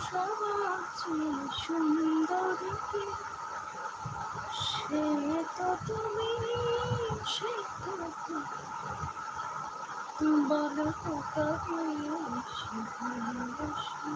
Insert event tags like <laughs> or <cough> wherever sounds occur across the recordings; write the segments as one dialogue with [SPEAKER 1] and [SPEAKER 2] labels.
[SPEAKER 1] বলো তো সুন্দর কে সে তো সে তো তুমি বলো তো কাকে সে ভালোবাসি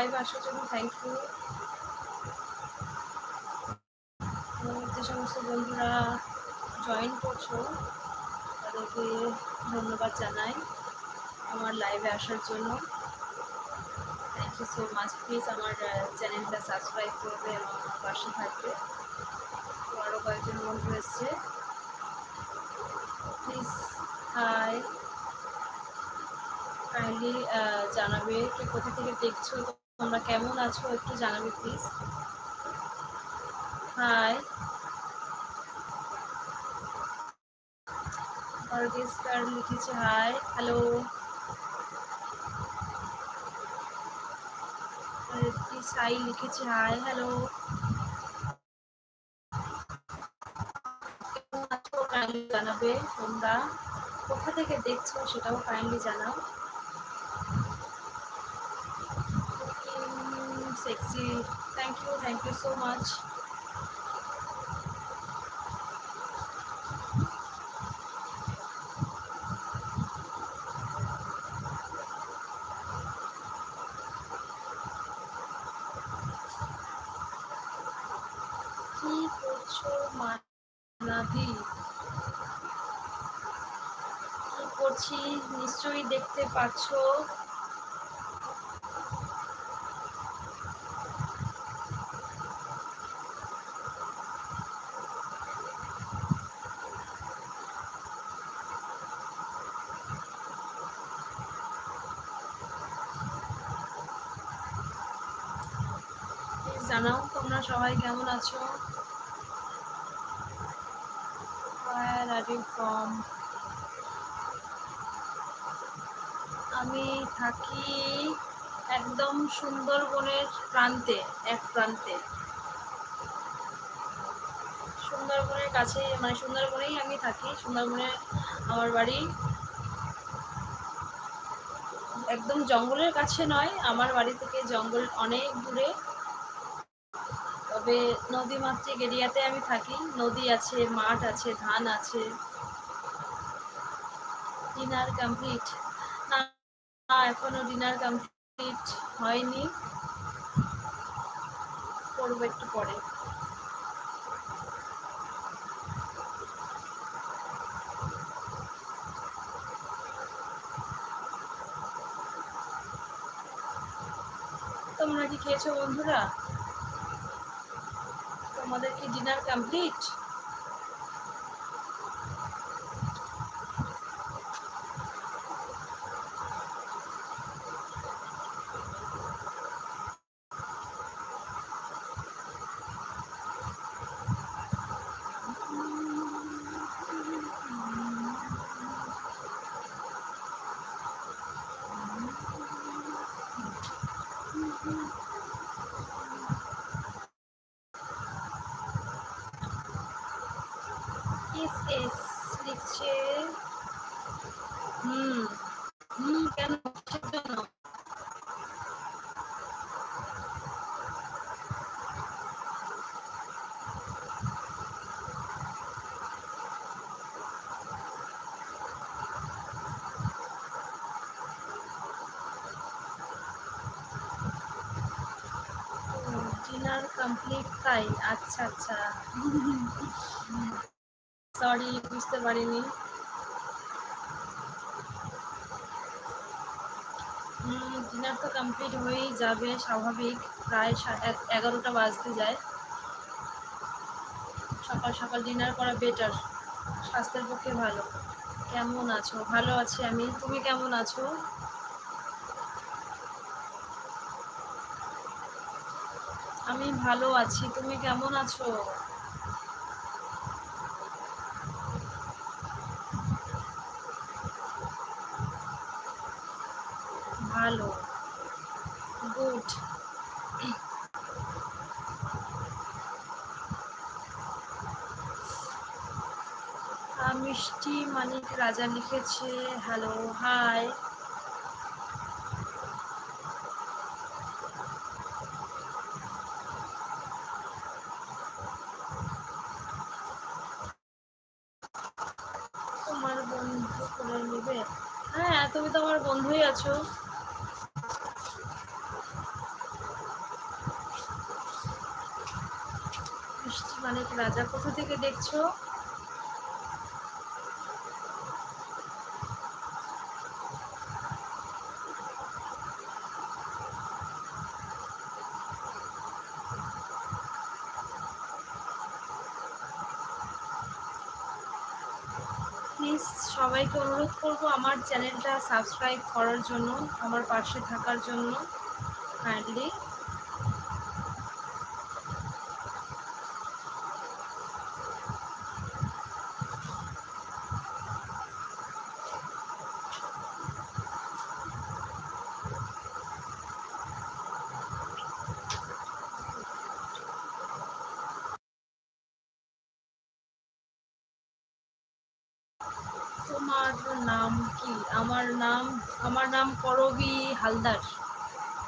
[SPEAKER 1] লাইভ আসার জন্য থ্যাংক ইউ যে সমস্ত বন্ধুরা জয়েন করছ, তাদেরকে ধন্যবাদ জানাই আমার লাইভে আসার জন্য। Thank you so much please আমার চ্যানেলটা সাবস্ক্রাইব করবে এবং আমার পাশে থাকবে। আরও কয়েকজন বন্ধু এসছে। প্লিজ হাই কাইন্ডলি জানাবে কোথা থেকে দেখছ। তোমরা কেমন আছো একটু জানাবে প্লিজ হাই অর্গেস্টার লিখেছে হাই হ্যালো সাই লিখেছে হাই হ্যালো জানাবে তোমরা। কোথা থেকে দেখছ সেটাও কাইন্ডলি জানাও। Sexy. Thank you, thank you so much. কি করছ মানাদি করছি নিশ্চয়ই দেখতে পাচ্ছো জানাও তোমরা সবাই কেমন আছো? Where? আমি থাকি একদম সুন্দরবনের প্রান্তে, এক প্রান্তে। সুন্দরবনের কাছে মানে সুন্দরবনেই আমি থাকি, সুন্দরবনে আমার বাড়ি। একদম জঙ্গলের কাছে নয়, আমার বাড়ি থেকে জঙ্গল অনেক দূরে। তবে নদীমাতৃক এরিয়াতে আমি থাকি। নদী আছে, মাঠ আছে, ধান আছে। ডিনার কমপ্লিট না এখনও ডিনার কমপ্লিট হয়নি। করব একটু পরে। তোমরা কি খেয়েছো বন্ধুরা? তোমাদের কি ডিনার কমপ্লিট এস লিখছে হুম হুম কেন জন্য কমপ্লিট তাই আচ্ছা আচ্ছা। <laughs> সরি, বুঝতে পারিনি। ডিনার তো কমপ্লিট হয়েই যাবে, স্বাভাবিক। প্রায় এগারোটা বাজতে যায়। সকাল সকাল ডিনার করা বেটার স্বাস্থ্যের পক্ষে ভালো। কেমন আছো? ভালো আছি আমি। তুমি কেমন আছো? আমি ভালো আছি। তুমি কেমন আছো? ভালো। গুড মিষ্টি মানিক রাজা লিখেছে হ্যালো হাই তোমার বন্ধু করে নেবে? হ্যাঁ তুমি তো আমার বন্ধুই আছো মিষ্টি মানিক রাজা কোথা থেকে দেখছ? প্লিজ সবাইকে অনুরোধ করব আমার চ্যানেলটা সাবস্ক্রাইব করার জন্য, আমার পাশে থাকার জন্য কাইন্ডলি তোমার নাম কি আমার নাম আমার নাম করবি হালদার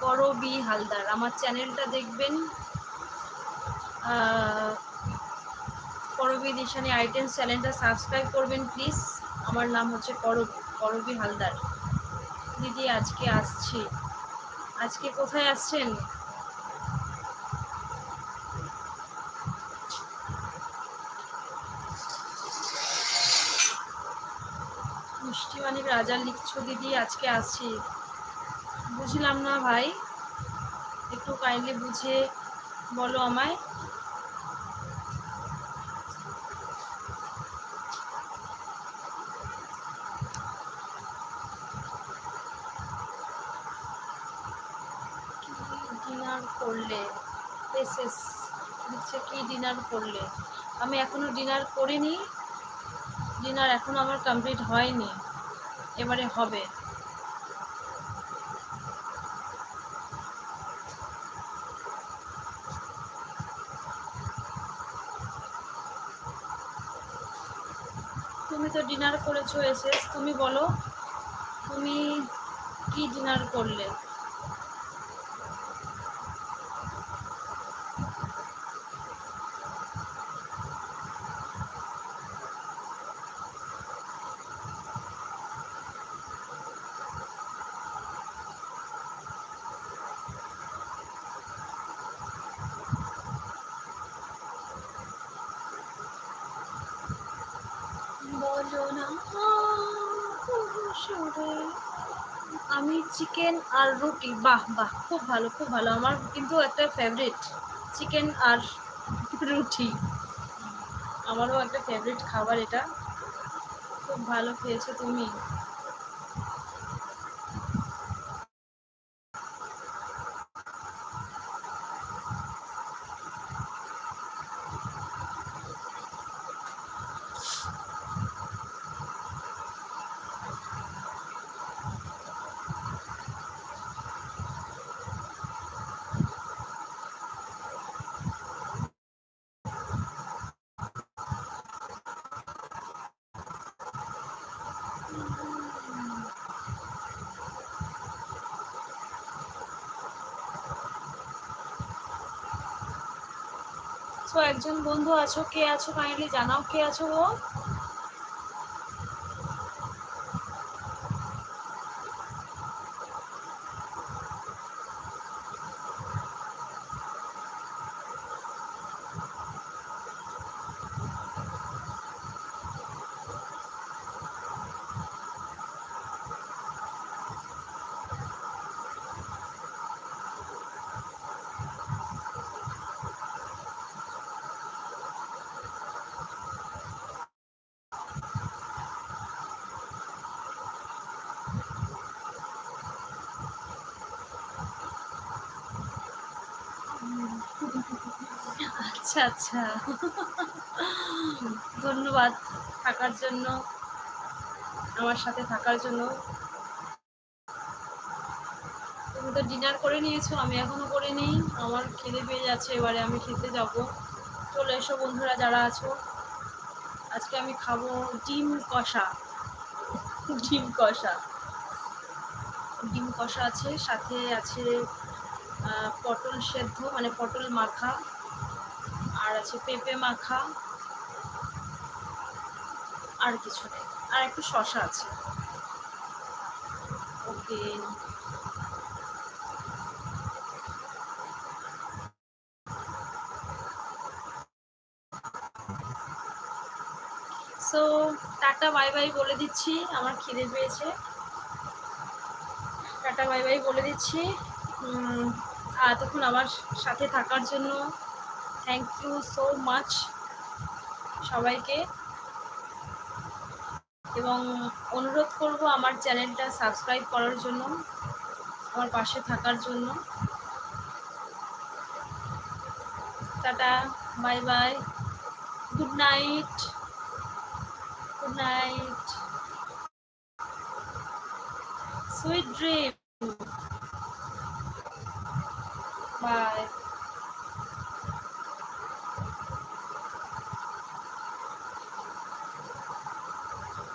[SPEAKER 1] করবি হালদার। আমার চ্যানেলটা দেখবেন করবি দিশানি আইটেমস চ্যানেলটা সাবস্ক্রাইব করবেন প্লিজ। আমার নাম হচ্ছে করব করবি হালদার। দিদি, আজকে আসছি। আজকে কোথায় আসছেন? রাজা লিখছো দিদি? আজকে আসছি। বুঝলাম না ভাই। একটু কাইন্ডলি বুঝে বলো আমায়। ডিনার করলে? S S. কি ডিনার করলে? আমি এখনও ডিনার করিনি। ডিনার এখনও আমার কমপ্লিট হয়নি। এবারে হবে। তুমি তো ডিনার করেছ এসে তুমি বলো তুমি কি ডিনার করলে? আমি চিকেন আর রুটি। বাহ বাহ, খুব ভালো খুব ভালো। আমার কিন্তু একটা ফেভারিট চিকেন আর রুটি। আমারও একটা ফেভারিট খাবার এটা। খুব ভালো খেয়েছো তুমি। সো একজন বন্ধু আছো? কে আছো? কাইন্ডলি জানাও কে আছো গো? আচ্ছা আচ্ছা। ধন্যবাদ থাকার জন্য, আমার সাথে থাকার জন্য। তুমি তো ডিনার করে নিয়েছো, আমি এখনও করে নিই আমার খিদে পেয়ে যাচ্ছে, এবারে আমি খেতে যাব। চলে এসো বন্ধুরা, যারা আছো। আজকে আমি খাব ডিম কষা। ডিম কষা। ডিম কষা আছে, সাথে আছে পটল সেদ্ধ মানে পটল মাখা। আর আছে পেঁপে মাখা। আর কিছু নেই। আর একটু শশা আছে। Okay. So tata, bye bye বলে দিচ্ছি। আমার খিদে পেয়েছে। টাটা, বাই বাই বলে দিচ্ছি। এতক্ষণ আমার সাথে থাকার জন্য থ্যাংক ইউ সো মাচ সবাইকে। এবং অনুরোধ করব আমার চ্যানেলটা সাবস্ক্রাইব করার জন্য, আমার পাশে থাকার জন্য। Tata, bye bye, good night good night. Sweet dream. Bye.